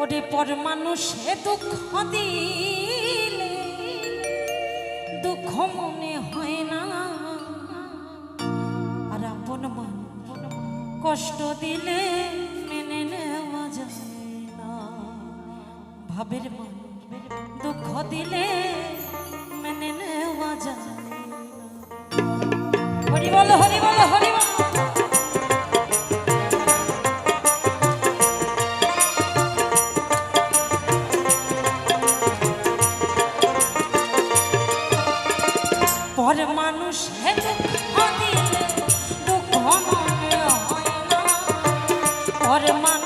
ওরে পর মানুষে দুঃখ দিলে, দুঃখ মনে হয় না। আর আপন মন কষ্ট দিলে মেনে নেওয়া যায় না। ভাবের মন দুঃখ দিলে মেনে নেওয়া যায় না। হরি বল হরি বল হরি বল। পর মানুষ দুঃখ পর মানুষ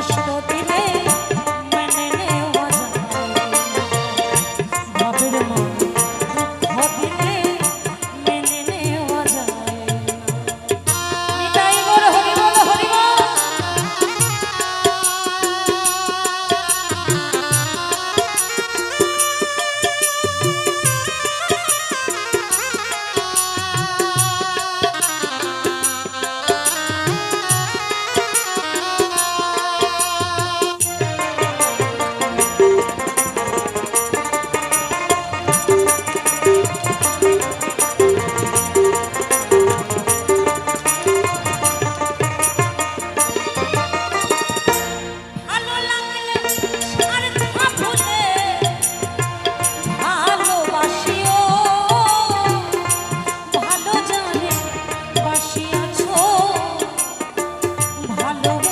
কষ্ট Thank you.